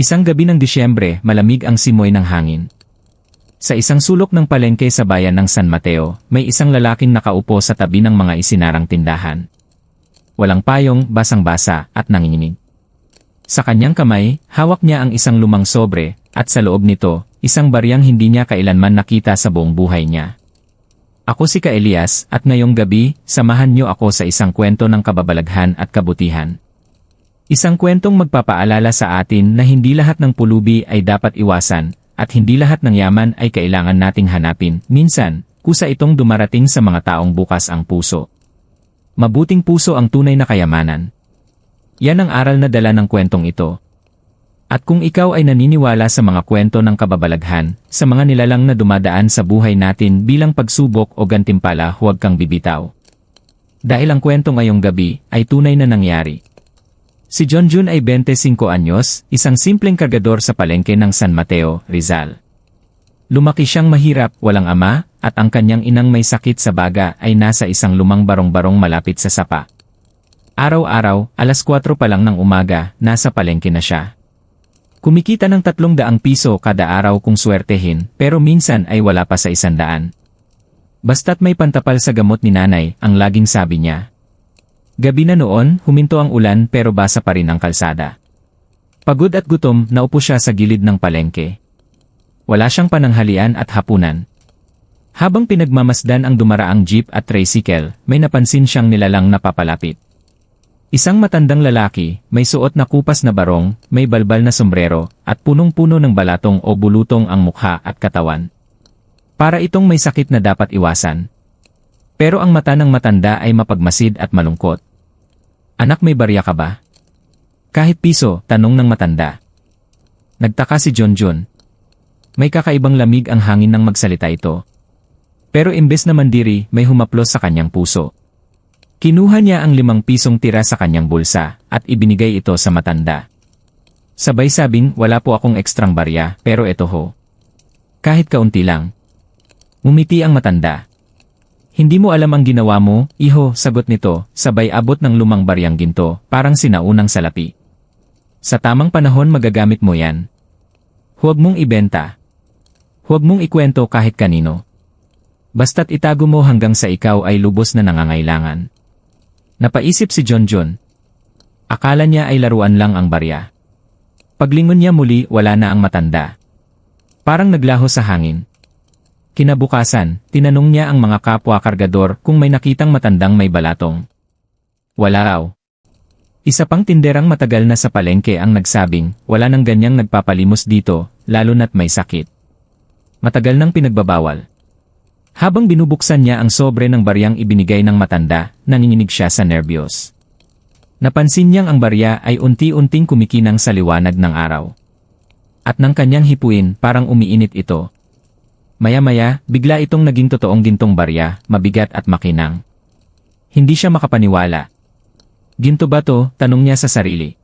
Isang gabi ng Disyembre, malamig ang simoy ng hangin. Sa isang sulok ng palengke sa bayan ng San Mateo, may isang lalaking nakaupo sa tabi ng mga isinarang tindahan. Walang payong, basang-basa, at nanginginig. Sa kanyang kamay, hawak niya ang isang lumang sobre, at sa loob nito, isang baryang hindi niya kailanman nakita sa buong buhay niya. Ako si Ka Elias, at ngayong gabi, samahan niyo ako sa isang kwento ng kababalaghan at kabutihan. Isang kwentong magpapaalala sa atin na hindi lahat ng pulubi ay dapat iwasan, at hindi lahat ng yaman ay kailangan nating hanapin. Minsan, kusa itong dumarating sa mga taong bukas ang puso. Mabuting puso ang tunay na kayamanan. Yan ang aral na dala ng kwentong ito. At kung ikaw ay naniniwala sa mga kwento ng kababalaghan, sa mga nilalang na dumadaan sa buhay natin bilang pagsubok o gantimpala huwag kang bibitaw. Dahil ang kwento ngayong gabi ay tunay na nangyari. Si John Jun ay 25 anyos, isang simpleng kargador sa palengke ng San Mateo, Rizal. Lumaki siyang mahirap, walang ama, at ang kanyang inang may sakit sa baga ay nasa isang lumang barong-barong malapit sa sapa. Araw-araw, alas 4 pa lang ng umaga, nasa palengke na siya. Kumikita ng 300 piso kada araw kung swertehin, pero minsan ay wala pa sa 100. Basta't may pantapal sa gamot ni nanay, ang laging sabi niya. Gabi na noon, huminto ang ulan pero basa pa rin ang kalsada. Pagod at gutom, naupo siya sa gilid ng palengke. Wala siyang pananghalian at hapunan. Habang pinagmamasdan ang dumaraang jeep at tricycle, may napansin siyang nilalang napapalapit. Isang matandang lalaki, may suot na kupas na barong, may balbal na sombrero, at punong-puno ng balatong o bulutong ang mukha at katawan. Para itong may sakit na dapat iwasan. Pero ang mata ng matanda ay mapagmasid at malungkot. Anak may barya ka ba? Kahit piso, tanong ng matanda. Nagtaka si John Jun. May kakaibang lamig ang hangin ng magsalita ito. Pero imbes na mandiri, may humaplos sa kanyang puso. Kinuha niya ang limang pisong tira sa kanyang bulsa, at ibinigay ito sa matanda. Sabay sabing, wala po akong ekstrang barya, pero ito ho. Kahit kaunti lang. Umiti ang matanda. Hindi mo alam ang ginawa mo, iho, sagot nito, sabay abot ng lumang baryang ginto, parang sinaunang salapi. Sa tamang panahon magagamit mo yan. Huwag mong ibenta. Huwag mong ikwento kahit kanino. Basta't itago mo hanggang sa ikaw ay lubos na nangangailangan. Napaisip si John John. Akala niya ay laruan lang ang barya. Paglingon niya muli wala na ang matanda. Parang naglaho sa hangin. Kinabukasan, tinanong niya ang mga kapwa kargador kung may nakitang matandang may balatong. Wala raw. Isa pang tinderang matagal na sa palengke ang nagsabing, wala nang ganyang nagpapalimos dito, lalo na't may sakit. Matagal nang pinagbabawal. Habang binubuksan niya ang sobre ng baryang ibinigay ng matanda, nanginginig siya sa nervyos. Napansin niyang ang barya ay unti-unting kumikinang sa liwanag ng araw. At nang kanyang hipuin, parang umiinit ito, Maya-maya, bigla itong naging totoong gintong barya, mabigat at makinang. Hindi siya makapaniwala. Ginto ba to? Tanong niya sa sarili.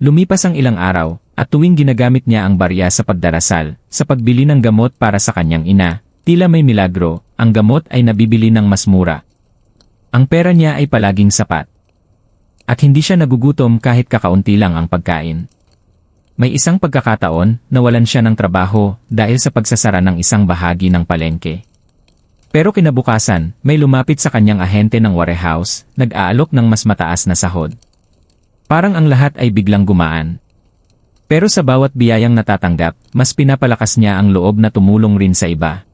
Lumipas ang ilang araw, at tuwing ginagamit niya ang barya sa pagdarasal, sa pagbili ng gamot para sa kanyang ina, tila may milagro, ang gamot ay nabibili ng mas mura. Ang pera niya ay palaging sapat. At hindi siya nagugutom kahit kakaunti lang ang pagkain. May isang pagkakataon, nawalan siya ng trabaho dahil sa pagsasara ng isang bahagi ng palengke. Pero kinabukasan, may lumapit sa kanyang ahente ng warehouse, nag-aalok ng mas mataas na sahod. Parang ang lahat ay biglang gumaan. Pero sa bawat biyayang natatanggap, mas pinapalakas niya ang loob na tumulong rin sa iba.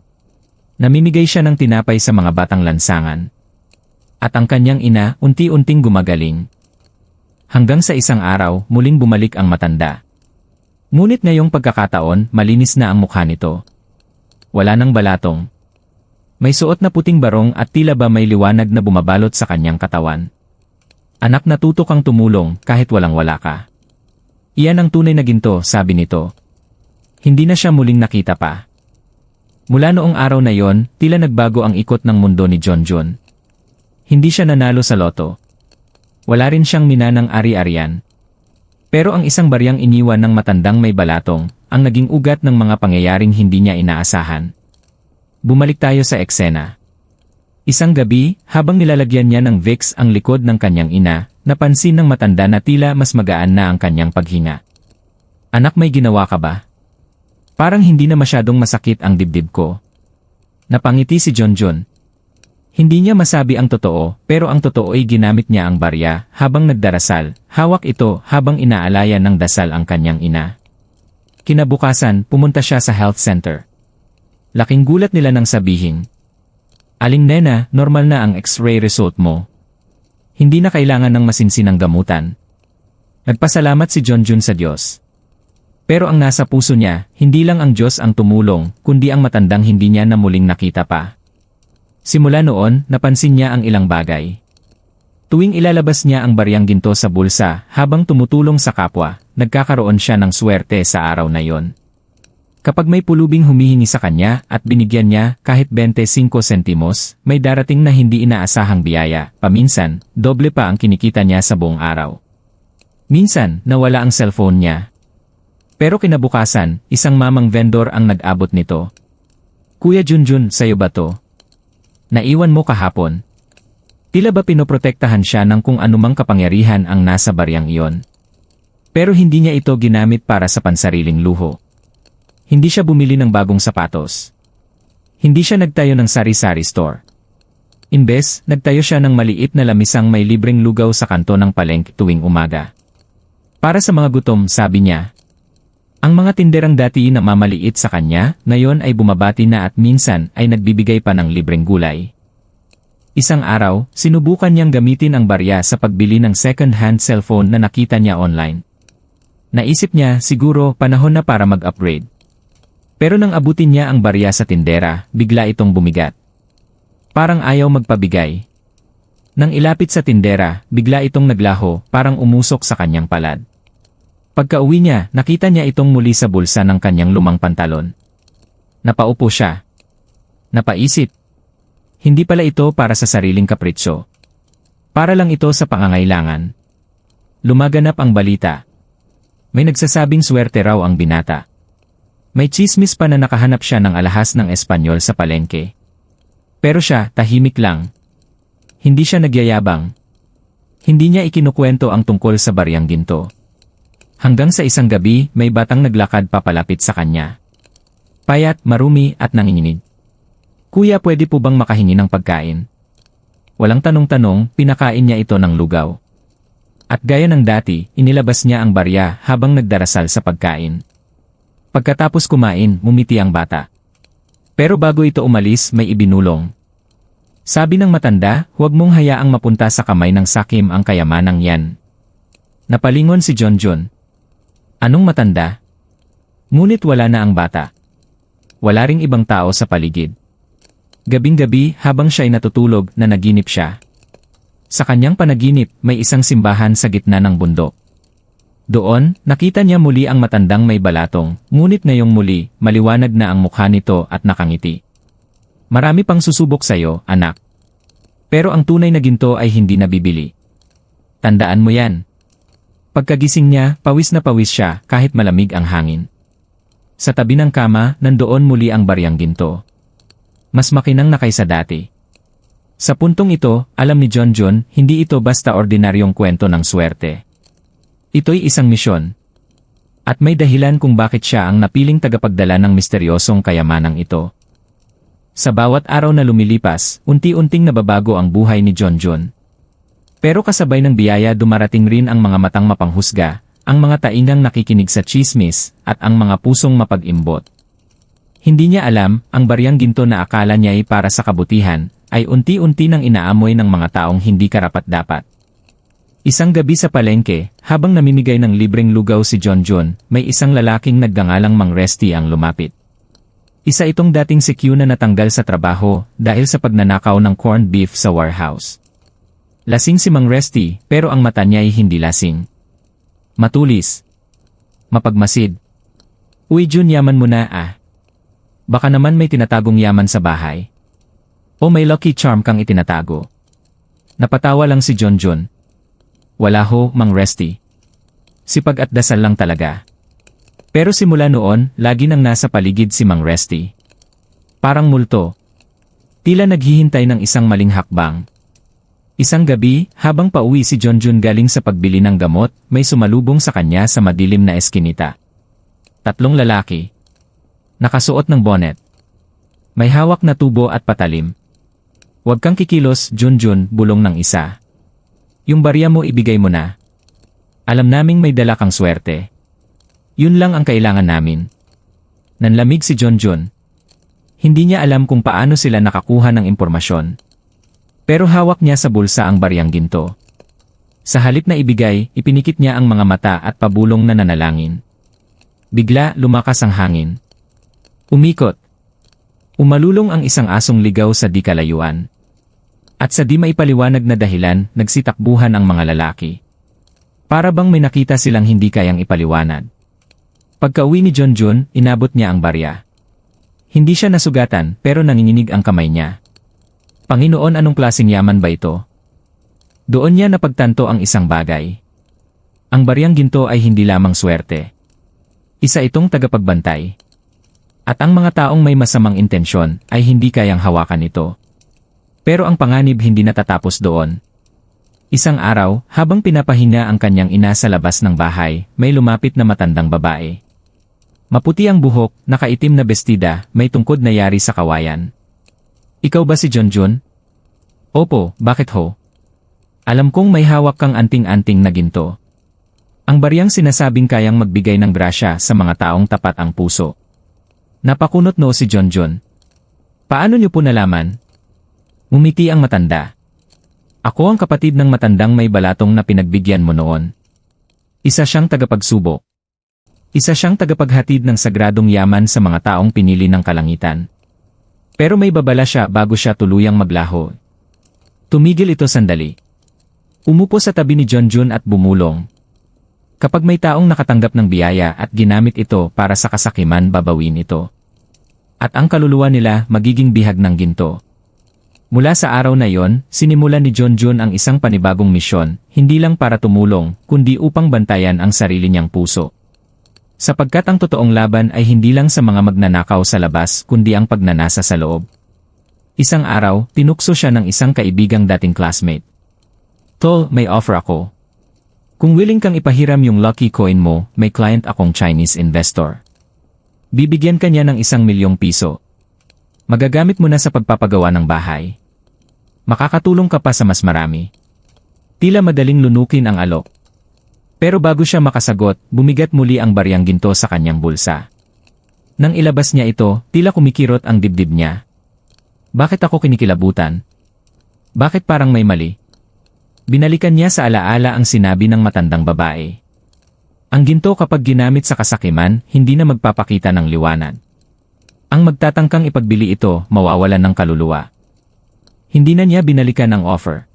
Namimigay siya ng tinapay sa mga batang lansangan. At ang kanyang ina unti-unting gumagaling. Hanggang sa isang araw, muling bumalik ang matanda. Ngunit ngayong pagkakataon, malinis na ang mukha nito. Wala nang balatong. May suot na puting barong at tila ba may liwanag na bumabalot sa kanyang katawan. Anak natuto kang tumulong kahit walang wala ka. Iyan ang tunay na ginto, sabi nito. Hindi na siya muling nakita pa. Mula noong araw na yon, tila nagbago ang ikot ng mundo ni John John. Hindi siya nanalo sa loto. Wala rin siyang minanang ari-arian, pero ang isang baryang iniwan ng matandang may balatong, ang naging ugat ng mga pangyayaring hindi niya inaasahan. Bumalik tayo sa eksena. Isang gabi, habang nilalagyan niya ng Vicks ang likod ng kanyang ina, napansin ng matanda na tila mas magaan na ang kanyang paghinga. Anak may ginawa ka ba? Parang hindi na masyadong masakit ang dibdib ko. Napangiti si John John. Hindi niya masabi ang totoo, pero ang totoo ay ginamit niya ang barya habang nagdarasal. Hawak ito habang inaalaya ng dasal ang kanyang ina. Kinabukasan, pumunta siya sa health center. Laking gulat nila nang sabihin. Aling nena, normal na ang x-ray result mo. Hindi na kailangan ng masinsinang gamutan. Nagpasalamat si John Jun sa Diyos. Pero ang nasa puso niya, hindi lang ang Diyos ang tumulong, kundi ang matandang hindi niya na muling nakita pa. Simula noon, napansin niya ang ilang bagay. Tuwing ilalabas niya ang baryang ginto sa bulsa habang tumutulong sa kapwa, nagkakaroon siya ng swerte sa araw na yon. Kapag may pulubing humihingi sa kanya at binigyan niya kahit 25 sentimos, may darating na hindi inaasahang biyaya, paminsan, doble pa ang kinikita niya sa buong araw. Minsan, nawala ang cellphone niya. Pero kinabukasan, isang mamang vendor ang nag-abot nito. Kuya Junjun, sayo ba to? Naiwan mo kahapon. Tila ba pinoprotektahan siya ng kung anumang kapangyarihan ang nasa baryang iyon. Pero hindi niya ito ginamit para sa pansariling luho. Hindi siya bumili ng bagong sapatos. Hindi siya nagtayo ng sari-sari store. Imbes, nagtayo siya ng maliit na lamisang may libreng lugaw sa kanto ng palengke tuwing umaga. Para sa mga gutom, sabi niya, ang mga tinderang dati na mamaliit sa kanya, ngayon ay bumabati na at minsan ay nagbibigay pa ng libreng gulay. Isang araw, sinubukan niyang gamitin ang barya sa pagbili ng second-hand cellphone na nakita niya online. Naisip niya siguro panahon na para mag-upgrade. Pero nang abutin niya ang barya sa tindera, bigla itong bumigat. Parang ayaw magpabigay. Nang ilapit sa tindera, bigla itong naglaho, parang umusok sa kanyang palad. Pagka-uwi niya, nakita niya itong muli sa bulsa ng kanyang lumang pantalon. Napaupo siya. Napaisip. Hindi pala ito para sa sariling kapritsyo. Para lang ito sa pangangailangan. Lumaganap ang balita. May nagsasabing swerte raw ang binata. May chismis pa na nakahanap siya ng alahas ng Espanyol sa palengke. Pero siya, tahimik lang. Hindi siya nagyayabang. Hindi niya ikinukwento ang tungkol sa baryang ginto. Hanggang sa isang gabi, may batang naglakad papalapit sa kanya. Payat, marumi at nanginginig. Kuya pwede po bang makahingi ng pagkain? Walang tanong-tanong, pinakain niya ito ng lugaw. At gaya ng dati, inilabas niya ang barya habang nagdarasal sa pagkain. Pagkatapos kumain, mumiti ang bata. Pero bago ito umalis, may ibinulong. Sabi ng matanda, huwag mong hayaang mapunta sa kamay ng sakim ang kayamanang yan. Napalingon si John John, Anong matanda? Ngunit wala na ang bata. Wala ring ibang tao sa paligid. Gabing-gabi habang siya'y natutulog na naginip siya. Sa kanyang panaginip, may isang simbahan sa gitna ng bundok. Doon, nakita niya muli ang matandang may balatong, ngunit ngayong muli, maliwanag na ang mukha nito at nakangiti. Marami pang susubok sa'yo, anak. Pero ang tunay na ginto ay hindi nabibili. Tandaan mo yan. Pagkagising niya, pawis na pawis siya kahit malamig ang hangin. Sa tabi ng kama, nandoon muli ang baryang ginto. Mas makinang na kaysa dati. Sa puntong ito, alam ni John John, hindi ito basta ordinaryong kwento ng swerte. Ito'y isang misyon. At may dahilan kung bakit siya ang napiling tagapagdala ng misteryosong kayamanang ito. Sa bawat araw na lumilipas, unti-unting nababago ang buhay ni John John. Pero kasabay ng biyaya dumarating rin ang mga matang mapanghusga, ang mga taingang nakikinig sa chismis, at ang mga pusong mapag-imbot. Hindi niya alam, ang baryang ginto na akala niya ay para sa kabutihan, ay unti-unti nang inaamoy ng mga taong hindi karapat-dapat. Isang gabi sa palengke, habang namimigay ng libreng lugaw si John John, may isang lalaking naggangalang Mang Resty ang lumapit. Isa itong dating CQ na natanggal sa trabaho dahil sa pagnanakaw ng corned beef sa warehouse. Lasing si Mang Resty, pero ang mata niya ay hindi lasing. Matulis. Mapagmasid. Uy Jun yaman mo na ah. Baka naman may tinatagong yaman sa bahay. O may lucky charm kang itinatago. Napatawa lang si John John. Wala ho, Mang Resty. Sipag at dasal lang talaga. Pero simula noon, lagi nang nasa paligid si Mang Resty. Parang multo. Tila naghihintay ng isang maling hakbang. Isang gabi, habang pauwi si John Jun galing sa pagbili ng gamot, may sumalubong sa kanya sa madilim na eskinita. Tatlong lalaki. Nakasuot ng bonnet. May hawak na tubo at patalim. Huwag kang kikilos, Junjun, bulong ng isa. Yung barya mo ibigay mo na. Alam naming may dala kang swerte. Yun lang ang kailangan namin. Nanlamig si Junjun. Hindi niya alam kung paano sila nakakuha ng impormasyon. Pero hawak niya sa bulsa ang baryang ginto. Sa halip na ibigay, ipinikit niya ang mga mata at pabulong na nanalangin. Bigla, lumakas ang hangin. Umikot. Umalulong ang isang asong ligaw sa di kalayuan. At sa di maipaliwanag na dahilan, nagsitakbuhan ang mga lalaki. Para bang may nakita silang hindi kayang ipaliwanag. Pagka-uwi ni John Jun, inabot niya ang barya. Hindi siya nasugatan pero nanginginig ang kamay niya. Panginoon anong klaseng yaman ba ito? Doon niya napagtanto ang isang bagay. Ang baryang ginto ay hindi lamang swerte. Isa itong tagapagbantay. At ang mga taong may masamang intensyon ay hindi kayang hawakan ito. Pero ang panganib hindi natatapos doon. Isang araw, habang pinapahinga ang kanyang ina sa labas ng bahay, may lumapit na matandang babae. Maputi ang buhok, nakaitim na bestida, may tungkod na yari sa kawayan. Ikaw ba si John Jun? Opo, bakit ho? Alam kong may hawak kang anting-anting na ginto. Ang baryang sinasabing kayang magbigay ng grasya sa mga taong tapat ang puso. Napakunot no si John. Paano niyo po nalaman? Umiti ang matanda. Ako ang kapatid ng matandang may balatong na pinagbigyan mo noon. Isa siyang tagapagsubok. Isa siyang tagapaghatid ng sagradong yaman sa mga taong pinili ng kalangitan. Pero may babala siya bago siya tuluyang maglaho. Tumigil ito sandali. Umupo sa tabi ni John Jun at bumulong. Kapag may taong nakatanggap ng biyaya at ginamit ito para sa kasakiman babawin ito. At ang kaluluwa nila magiging bihag ng ginto. Mula sa araw na yon, sinimulan ni John Jun ang isang panibagong misyon, hindi lang para tumulong, kundi upang bantayan ang sarili niyang puso. Sapagkat ang totoong laban ay hindi lang sa mga magnanakaw sa labas, kundi ang pagnanasa sa loob. Isang araw, tinukso siya ng isang kaibigang dating classmate. Tol, may offer ako. Kung willing kang ipahiram yung lucky coin mo, may client akong Chinese investor. Bibigyan ka niya ng isang milyong piso. Magagamit mo na sa pagpapagawa ng bahay. Makakatulong ka pa sa mas marami. Tila madaling lunukin ang alok. Pero bago siya makasagot, bumigat muli ang baryang ginto sa kanyang bulsa. Nang ilabas niya ito, tila kumikirot ang dibdib niya. Bakit ako kinikilabutan? Bakit parang may mali? Binalikan niya sa alaala ang sinabi ng matandang babae. Ang ginto kapag ginamit sa kasakiman, hindi na magpapakita ng liwanag. Ang magtatangkang ipagbili ito, mawawalan ng kaluluwa. Hindi na niya binalikan ang offer.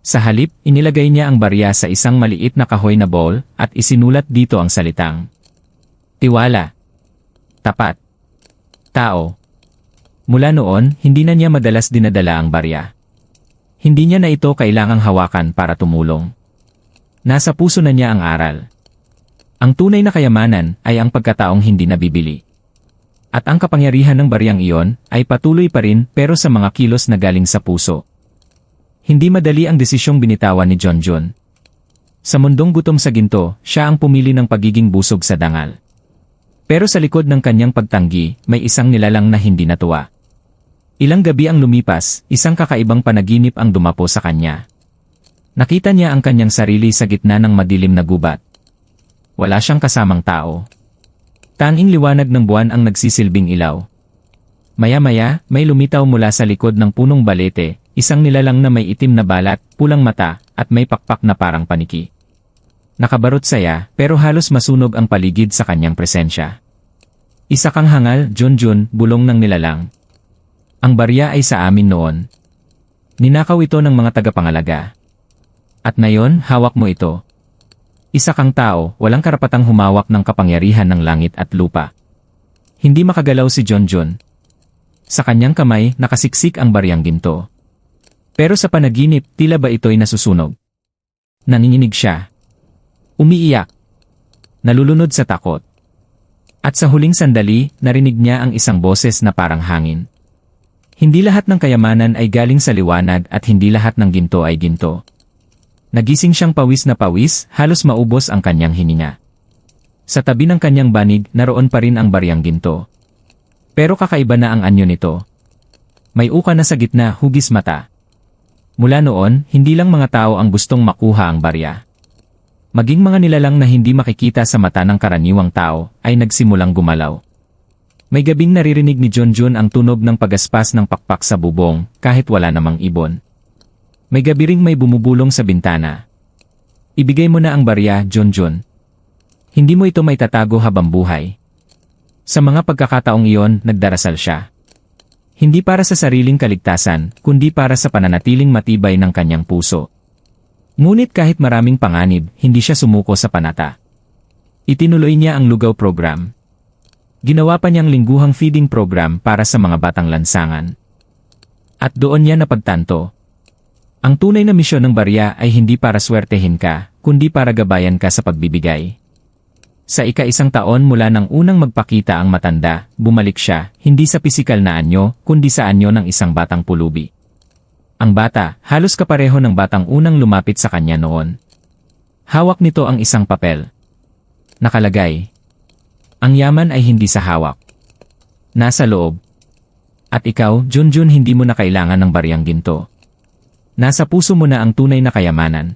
Sa halip, inilagay niya ang barya sa isang maliit na kahoy na bowl at isinulat dito ang salitang. Tiwala. Tapat. Tao. Mula noon, hindi na niya madalas dinadala ang barya. Hindi niya na ito kailangang hawakan para tumulong. Nasa puso na niya ang aral. Ang tunay na kayamanan ay ang pagkataong hindi nabibili. At ang kapangyarihan ng baryang iyon ay patuloy pa rin pero sa mga kilos na galing sa puso. Hindi madali ang desisyong binitawan ni John John. Sa mundong gutom sa ginto, siya ang pumili ng pagiging busog sa dangal. Pero sa likod ng kanyang pagtanggi, may isang nilalang na hindi natuwa. Ilang gabi ang lumipas, isang kakaibang panaginip ang dumapo sa kanya. Nakita niya ang kanyang sarili sa gitna ng madilim na gubat. Wala siyang kasamang tao. Tanging liwanag ng buwan ang nagsisilbing ilaw. Maya-maya, may lumitaw mula sa likod ng punong balete, isang nilalang na may itim na balat, pulang mata, at may pakpak na parang paniki. Nakabarot saya, pero halos masunog ang paligid sa kanyang presensya. Isa kang hangal, Junjun, bulong ng nilalang, ang barya ay sa amin noon. Ninakaw ito ng mga tagapangalaga. At ngayon, hawak mo ito. Isa kang tao, walang karapatang humawak ng kapangyarihan ng langit at lupa. Hindi makagalaw si John. Sa kanyang kamay, nakasiksik ang baryang ginto. Pero sa panaginip, tila ba ito'y nasusunog? Nanginginig siya. Umiiyak. Nalulunod sa takot. At sa huling sandali, narinig niya ang isang boses na parang hangin. Hindi lahat ng kayamanan ay galing sa liwanag at hindi lahat ng ginto ay ginto. Nagising siyang pawis na pawis, halos maubos ang kanyang hininga. Sa tabi ng kanyang banig, naroon pa rin ang baryang ginto. Pero kakaiba na ang anyo nito. May uka na sa gitna, hugis mata. Mula noon, hindi lang mga tao ang gustong makuha ang barya. Maging mga nilalang na hindi makikita sa mata ng karaniwang tao ay nagsimulang gumalaw. May gabing naririnig ni John Jun ang tunog ng pagaspas ng pakpak sa bubong kahit wala namang ibon. May gabi ring may bumubulong sa bintana. Ibigay mo na ang barya, John Jun. Hindi mo ito may tatago habang buhay. Sa mga pagkakataong iyon, nagdarasal siya. Hindi para sa sariling kaligtasan, kundi para sa pananatiling matibay ng kanyang puso. Ngunit kahit maraming panganib, hindi siya sumuko sa panata. Itinuloy niya ang lugaw program. Ginawa pa niyang lingguhang feeding program para sa mga batang lansangan. At doon niya napagtanto. Ang tunay na misyon ng barya ay hindi para swertehin ka, kundi para gabayan ka sa pagbibigay. Sa ika-isang taon mula nang unang magpakita ang matanda, bumalik siya, hindi sa pisikal na anyo, kundi sa anyo ng isang batang pulubi. Ang bata, halos kapareho ng batang unang lumapit sa kanya noon. Hawak nito ang isang papel. Nakalagay, ang yaman ay hindi sa hawak. Nasa loob. At ikaw, Junjun hindi mo na kailangan ng baryang ginto. Nasa puso mo na ang tunay na kayamanan.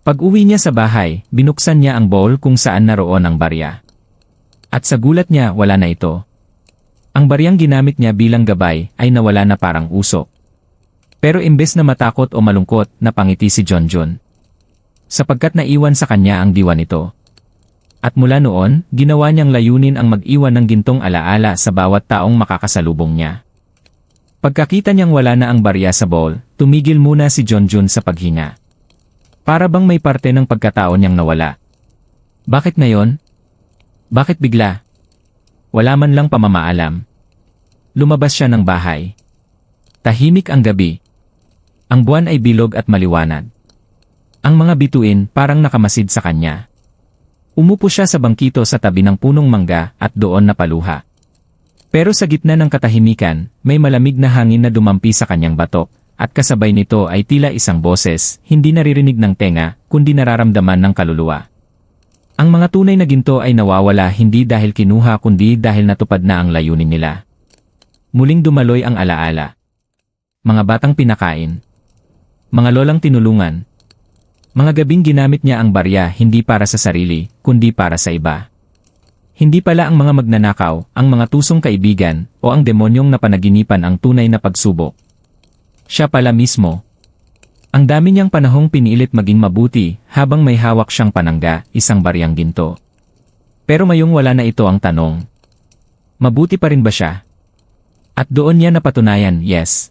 Pag uwi niya sa bahay, binuksan niya ang bowl kung saan naroon ang barya. At sa gulat niya, wala na ito. Ang baryang ginamit niya bilang gabay ay nawala na parang usok. Pero imbes na matakot o malungkot, napangiti si John John. Sapagkat naiwan sa kanya ang diwa nito. At mula noon, ginawa niyang layunin ang mag-iwan ng gintong alaala sa bawat taong makakasalubong niya. Pagkakita niyang wala na ang barya sa bowl, tumigil muna si John Jun sa paghinga. Para bang may parte ng pagkatao niyang nawala. Bakit ngayon? Bakit bigla? Wala man lang pamamaalam. Lumabas siya ng bahay. Tahimik ang gabi. Ang buwan ay bilog at maliwanag. Ang mga bituin parang nakamasid sa kanya. Umupo siya sa bangkito sa tabi ng punong mangga at doon napaluha. Pero sa gitna ng katahimikan, may malamig na hangin na dumampi sa kanyang batok, at kasabay nito ay tila isang boses, hindi naririnig ng tenga, kundi nararamdaman ng kaluluwa. Ang mga tunay na ginto ay nawawala hindi dahil kinuha kundi dahil natupad na ang layunin nila. Muling dumaloy ang alaala. Mga batang pinakain. Mga lolang tinulungan, mga gabing ginamit niya ang barya hindi para sa sarili, kundi para sa iba. Hindi pala ang mga magnanakaw, ang mga tusong kaibigan, o ang demonyong napanaginipan ang tunay na pagsubok. Siya pala mismo. Ang dami niyang panahong pinilit maging mabuti habang may hawak siyang panangga, isang baryang ginto. Pero mayong wala na ito ang tanong. Mabuti pa rin ba siya? At doon niya napatunayan, yes.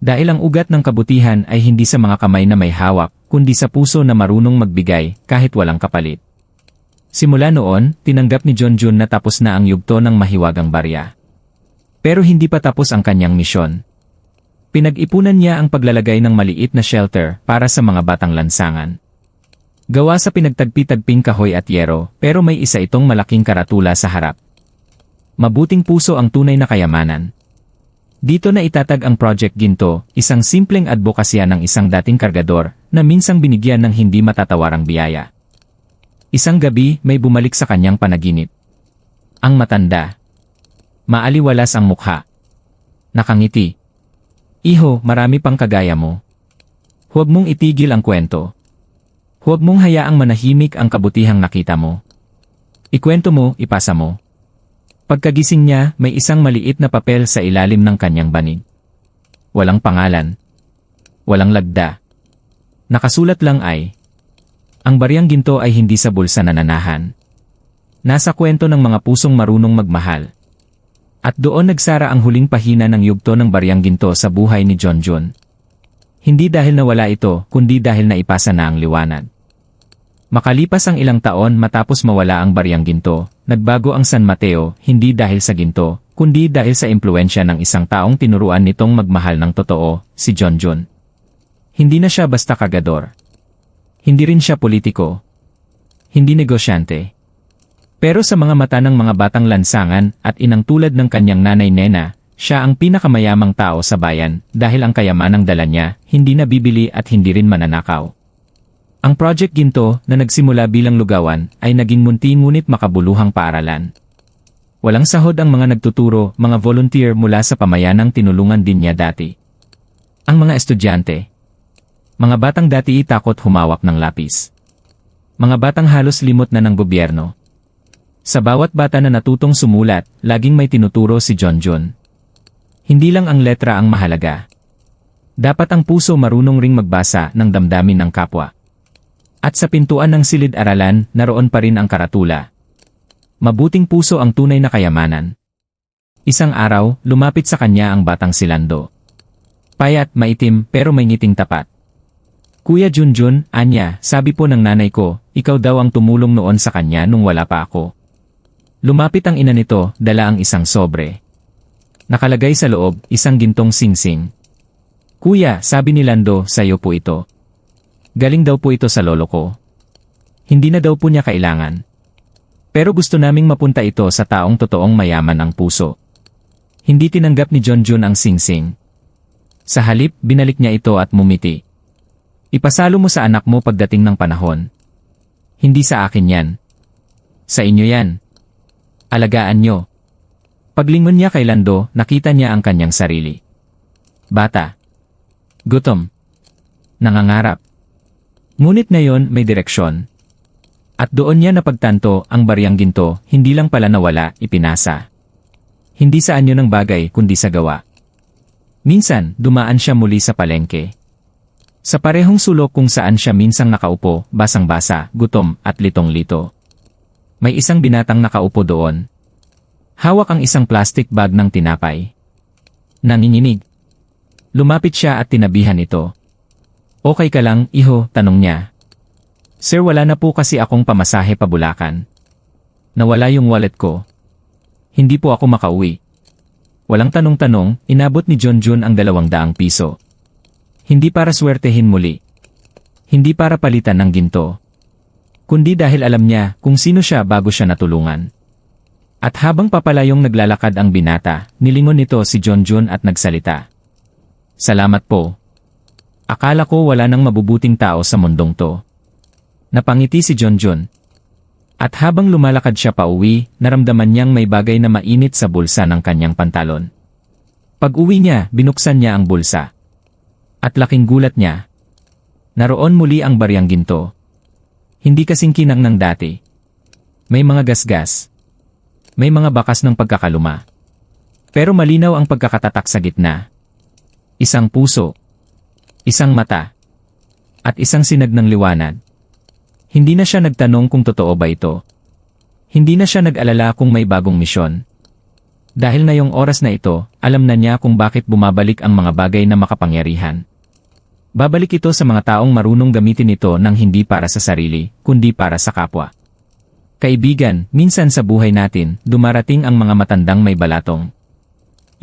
Dahil ang ugat ng kabutihan ay hindi sa mga kamay na may hawak, kundi sa puso na marunong magbigay kahit walang kapalit. Simula noon, tinanggap ni John Jun na tapos na ang yugto ng mahiwagang barya. Pero hindi pa tapos ang kanyang misyon. Pinag-ipunan niya ang paglalagay ng maliit na shelter para sa mga batang lansangan. Gawa sa pinagtagpi-tagping kahoy at yero, pero may isa itong malaking karatula sa harap. Mabuting puso ang tunay na kayamanan. Dito na itatag ang Project Ginto, isang simpleng advokasya ng isang dating kargador na minsang binigyan ng hindi matatawarang biyaya. Isang gabi may bumalik sa kanyang panaginip. Ang matanda. Maaliwalas ang mukha. Nakangiti. Iho, marami pang kagaya mo. Huwag mong itigil ang kwento. Huwag mong hayaang manahimik ang kabutihang nakita mo. Ikwento mo, ipasa mo. Pagkagising niya, may isang maliit na papel sa ilalim ng kanyang banig. Walang pangalan. Walang lagda. Nakasulat lang ay, Ang baryang ginto ay hindi sa bulsa nananahan. Nasa kwento ng mga pusong marunong magmahal. At doon nagsara ang huling pahina ng yugto ng baryang ginto sa buhay ni John John. Hindi dahil nawala ito, kundi dahil naipasa na ang liwanag. Makalipas ang ilang taon matapos mawala ang baryang ginto, nagbago ang San Mateo hindi dahil sa ginto, kundi dahil sa impluensya ng isang taong tinuruan nitong magmahal ng totoo, si John John. Hindi na siya basta kagador. Hindi rin siya politiko. Hindi negosyante. Pero sa mga mata ng mga batang lansangan at inang tulad ng kanyang nanay Nena, siya ang pinakamayamang tao sa bayan dahil ang kayamanang dala niya, hindi nabibili at hindi rin mananakaw. Ang Project Ginto na nagsimula bilang lugawan ay naging munti ngunit makabuluhang paaralan. Walang sahod ang mga nagtuturo, mga volunteer mula sa pamayanang tinulungan din niya dati. Ang mga estudyante. Mga batang dati takot humawak ng lapis. Mga batang halos limot na ng gobyerno. Sa bawat bata na natutong sumulat, laging may tinuturo si John John. Hindi lang ang letra ang mahalaga. Dapat ang puso marunong ring magbasa ng damdamin ng kapwa. At sa pintuan ng silid-aralan, naroon pa rin ang karatula. Mabuting puso ang tunay na kayamanan. Isang araw, lumapit sa kanya ang batang silando. Payat, maitim, pero may ngiting tapat. Kuya Junjun, Anya, sabi po ng nanay ko, ikaw daw ang tumulong noon sa kanya nung wala pa ako. Lumapit ang ina nito, dala ang isang sobre. Nakalagay sa loob, isang gintong singsing. Kuya, sabi ni Lando, sayo po ito. Galing daw po ito sa lolo ko. Hindi na daw po niya kailangan. Pero gusto naming mapunta ito sa taong totoong mayaman ang puso. Hindi tinanggap ni John Jun ang singsing. Sa halip, binalik niya ito at mumiti. Ipasalo mo sa anak mo pagdating ng panahon. Hindi sa akin yan. Sa inyo yan. Alagaan nyo. Paglingon niya kay Lando, nakita niya ang kanyang sarili. Bata. Gutom. Nangangarap. Ngunit ngayon may direksyon. At doon niya napagtanto ang baryang ginto, hindi lang pala nawala, ipinasa. Hindi sa anyo ng bagay kundi sa gawa. Minsan, dumaan siya muli sa palengke. Sa parehong sulok kung saan siya minsang nakaupo, basang-basa, gutom, at litong-lito. May isang binatang nakaupo doon. Hawak ang isang plastic bag ng tinapay. Nanginginig. Lumapit siya at tinabihan ito. Okay ka lang, iho, tanong niya. Sir wala na po kasi akong pamasahe pa Bulacan. Nawala yung wallet ko. Hindi po ako makauwi. Walang tanong-tanong, inabot ni John Jun ang dalawang daang piso. Hindi para swertehin muli. Hindi para palitan ng ginto. Kundi dahil alam niya kung sino siya bago siya natulungan. At habang papalayong naglalakad ang binata, nilingon nito si John Jun at nagsalita. Salamat po. Akala ko wala nang mabubuting tao sa mundong to. Napangiti si John Jun. At habang lumalakad siya pa uwi, naramdaman niyang may bagay na mainit sa bulsa ng kanyang pantalon. Pag uwi niya, binuksan niya ang bulsa. At laking gulat niya. Naroon muli ang baryang ginto. Hindi kasing kinang ng dati. May mga gasgas. May mga bakas ng pagkakaluma. Pero malinaw ang pagkakatatak sa gitna. Isang puso. Isang mata. At isang sinag ng liwanag. Hindi na siya nagtanong kung totoo ba ito. Hindi na siya nag-alala kung may bagong misyon. Dahil na yung oras na ito, alam na niya kung bakit bumabalik ang mga bagay na makapangyarihan. Babalik ito sa mga taong marunong gamitin ito ng hindi para sa sarili, kundi para sa kapwa. Kaibigan, minsan sa buhay natin, dumarating ang mga matandang may balatong.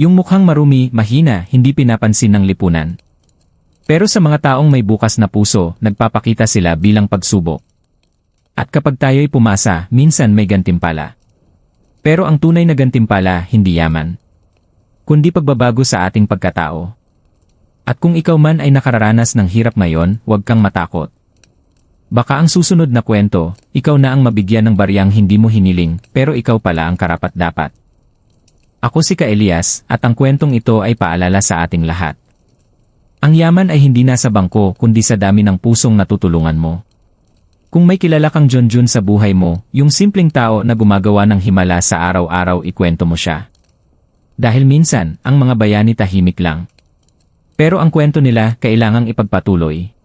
Yung mukhang marumi, mahina, hindi pinapansin ng lipunan. Pero sa mga taong may bukas na puso, nagpapakita sila bilang pagsubok. At kapag tayo'y pumasa, minsan may gantimpala. Pero ang tunay na gantimpala, hindi yaman. Kundi pagbabago sa ating pagkatao. At kung ikaw man ay nakararanas ng hirap ngayon, huwag kang matakot. Baka ang susunod na kwento, ikaw na ang mabigyan ng baryang hindi mo hiniling, pero ikaw pala ang karapat-dapat. Ako si Ka Elias, at ang kwentong ito ay paalala sa ating lahat. Ang yaman ay hindi nasa bangko kundi sa dami ng pusong natutulungan mo. Kung may kilala kang John Jun sa buhay mo, yung simpleng tao na gumagawa ng himala sa araw-araw ikwento mo siya. Dahil minsan, ang mga bayani tahimik lang. Pero ang kwento nila kailangang ipagpatuloy.